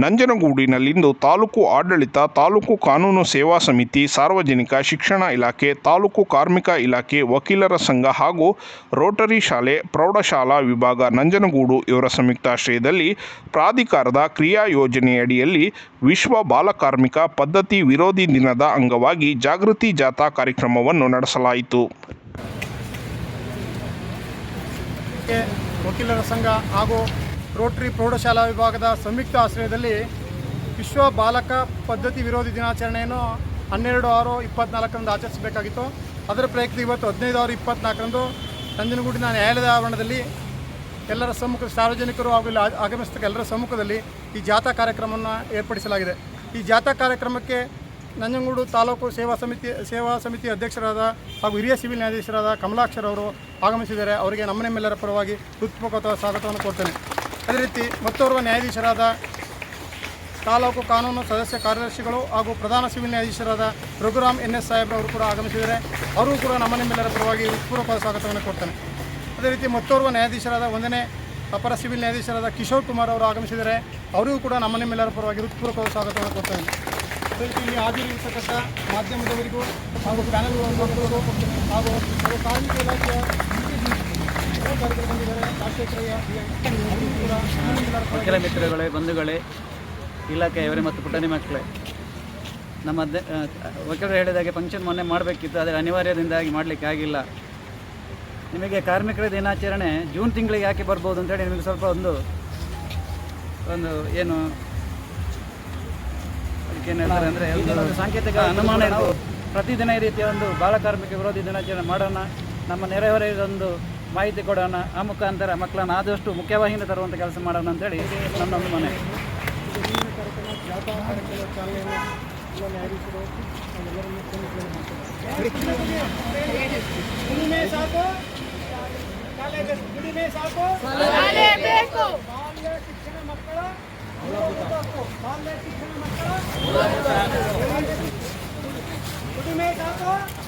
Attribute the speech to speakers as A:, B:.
A: ನಂಜನಗೂಡಿನಲ್ಲಿಂದು ತಾಲೂಕು ಆಡಳಿತ, ತಾಲೂಕು ಕಾನೂನು ಸೇವಾ ಸಮಿತಿ, ಸಾರ್ವಜನಿಕ ಶಿಕ್ಷಣ ಇಲಾಖೆ, ತಾಲೂಕು ಕಾರ್ಮಿಕ ಇಲಾಖೆ, ವಕೀಲರ ಸಂಘ ಹಾಗೂ ರೋಟರಿ ಶಾಲೆ, ಪ್ರೌಢಶಾಲಾ ವಿಭಾಗ ನಂಜನಗೂಡು ಇವರ ಸಂಯುಕ್ತಾಶ್ರಯದಲ್ಲಿ ಪ್ರಾಧಿಕಾರದ ಕ್ರಿಯಾ ಯೋಜನೆಯಡಿಯಲ್ಲಿ ವಿಶ್ವ ಬಾಲಕಾರ್ಮಿಕ ಪದ್ಧತಿ ವಿರೋಧಿ ದಿನದ ಅಂಗವಾಗಿ ಜಾಗೃತಿ ಜಾಥಾ ಕಾರ್ಯಕ್ರಮವನ್ನು ನಡೆಸಲಾಯಿತು.
B: ವಕೀಲರ ಸಂಘ ಹಾಗೂ ರೋಟರಿ ಪ್ರೌಢಶಾಲಾ ವಿಭಾಗದ ಸಂಯುಕ್ತ ಆಶ್ರಯದಲ್ಲಿ ವಿಶ್ವ ಬಾಲಕ ಪದ್ಧತಿ ವಿರೋಧಿ ದಿನಾಚರಣೆಯನ್ನು ಹನ್ನೆರಡು ಆರು ಇಪ್ಪತ್ನಾಲ್ಕರಂದು ಆಚರಿಸಬೇಕಾಗಿತ್ತು. ಅದರ ಪ್ರಯುಕ್ತ ಇವತ್ತು ಹದಿನೈದು ಆರು ಇಪ್ಪತ್ನಾಲ್ಕರಂದು ನಂಜನಗೂಡಿನ ನ್ಯಾಯಾಲಯದ ಆವರಣದಲ್ಲಿ ಎಲ್ಲರ ಸಮ್ಮುಖ ಸಾರ್ವಜನಿಕರು ಹಾಗೂ ಇಲ್ಲಿ ಆಗಮಿಸ್ತಕ್ಕ ಎಲ್ಲರ ಸಮ್ಮುಖದಲ್ಲಿ ಈ ಜಾಥಾ ಕಾರ್ಯಕ್ರಮವನ್ನು ಏರ್ಪಡಿಸಲಾಗಿದೆ. ಈ ಜಾಥಾ ಕಾರ್ಯಕ್ರಮಕ್ಕೆ ನಂಜನಗೂಡು ತಾಲೂಕು ಸೇವಾ ಸಮಿತಿ ಸೇವಾ ಸಮಿತಿ ಅಧ್ಯಕ್ಷರಾದ ಹಾಗೂ ಹಿರಿಯ ಸಿವಿಲ್ ನ್ಯಾಯಾಧೀಶರಾದ ಕಮಲಾಕ್ಷರವರು ಆಗಮಿಸಿದ್ದಾರೆ. ಅವರಿಗೆ ನಮ್ಮ ನಿಮ್ಮೆಲ್ಲರ ಪರವಾಗಿ ಹೃತ್ಪೂರ್ವಕ ಸ್ವಾಗತವನ್ನು ಕೊಡ್ತೇನೆ ಅದೇ ರೀತಿ ಮತ್ತೋರ್ವ ನ್ಯಾಯಾಧೀಶರಾದ ತಾಲೂಕು ಕಾನೂನು ಸದಸ್ಯ ಕಾರ್ಯದರ್ಶಿಗಳು ಹಾಗೂ ಪ್ರಧಾನ ಸಿವಿಲ್ ನ್ಯಾಯಾಧೀಶರಾದ ರಘುರಾಮ್ ಎನ್ ಎಸ್ ಸಾಹೇಬ್ ಅವರು ಕೂಡ ಆಗಮಿಸಿದ್ದಾರೆ ಅವರು ಕೂಡ ನಮ್ಮ ನಿಮ್ಮೆಲ್ಲರ ಪರವಾಗಿ ಹೃತ್ಪೂರ್ವಕ ಸ್ವಾಗತವನ್ನು ಕೊಡ್ತಾನೆ. ಅದೇ ರೀತಿ ಮತ್ತೋರ್ವ ನ್ಯಾಯಾಧೀಶರಾದ ಒಂದನೇ ಅಪರ ಸಿವಿಲ್ ನ್ಯಾಯಾಧೀಶರಾದ ಕಿಶೋರ್ ಕುಮಾರ್ ಅವರು ಆಗಮಿಸಿದ್ದಾರೆ ಅವರಿಗೂ ಕೂಡ ನಮ್ಮ ನಿಮ್ಮೆಲ್ಲರ ಪರವಾಗಿ ಹೃತ್ಪೂರ್ವಕ ಸ್ವಾಗತವನ್ನು ಕೊಡ್ತಾನೆ. ಅದೇ ರೀತಿ ಇಲ್ಲಿ ಹಾಜರಿರ್ತಕ್ಕಂಥ ಮಾಧ್ಯಮದವರಿಗೂ ಹಾಗೂ ಪ್ಯಾನಲ್ ಹಾಗೂ ಕಾರ್ಮಿಕ ಇಲಾಖೆಯ ಕಾರ್ಯಕ್ರಮ ರಾಜಶೇಖರಯ್ಯ ಅವರಿಗೂ ಕೂಡ ನಮ್ಮ ನಿಮ್ಮೆಲ್ಲರ ಪರವಾಗಿ
C: ವಕೀಲ ಮಿತ್ರಗಳೇ ಬಂಧುಗಳೇ ಇಲಾಖೆಯವರೇ ಮತ್ತು ಪುಟಾಣಿ ಮಕ್ಕಳೇ. ನಮ್ಮ ಅಧ್ಯ ವಕೀಲರು ಹೇಳಿದಾಗೆ ಫಂಕ್ಷನ್ ಮೊನ್ನೆ ಮಾಡಬೇಕಿತ್ತು ಆದರೆ ಅನಿವಾರ್ಯದಿಂದಾಗಿ ಮಾಡಲಿಕ್ಕೆ ಆಗಿಲ್ಲ. ನಿಮಗೆ ಕಾರ್ಮಿಕರ ದಿನಾಚರಣೆ ಜೂನ್ ತಿಂಗಳಿಗೆ ಯಾಕೆ ಬರ್ಬೋದು ಅಂತೇಳಿ ನಿಮಗೆ ಸ್ವಲ್ಪ ಒಂದು ಒಂದು ಏನು ಅದಕ್ಕೇನು ಹೇಳ್ತಾರೆ ಅಂದರೆ ಒಂದು ಸಾಂಕೇತಿಕ ಅನುಮಾನ ಇದ್ದು ಪ್ರತಿದಿನ ಈ ರೀತಿಯ ಒಂದು ಬಾಲ ಕಾರ್ಮಿಕ ವಿರೋಧಿ ದಿನಾಚರಣೆ ಮಾಡೋಣ. ನಮ್ಮ ನೆರೆಹೊರೆಯದೊಂದು ಮಾಹಿತಿ ಕೊಡೋಣ ಆ ಮುಖಾಂತರ ಮಕ್ಕಳನ್ನು ಆದಷ್ಟು ಮುಖ್ಯವಾಹಿನಿ ತರುವಂಥ ಕೆಲಸ ಮಾಡೋಣ ಅಂತೇಳಿ ನನ್ನ ಒಂದು ಮನೆ
B: ಮುಂದಿನ ಸಾಕು ಜಾಥಾ ಕಾರ್ಯಕ್ರಮ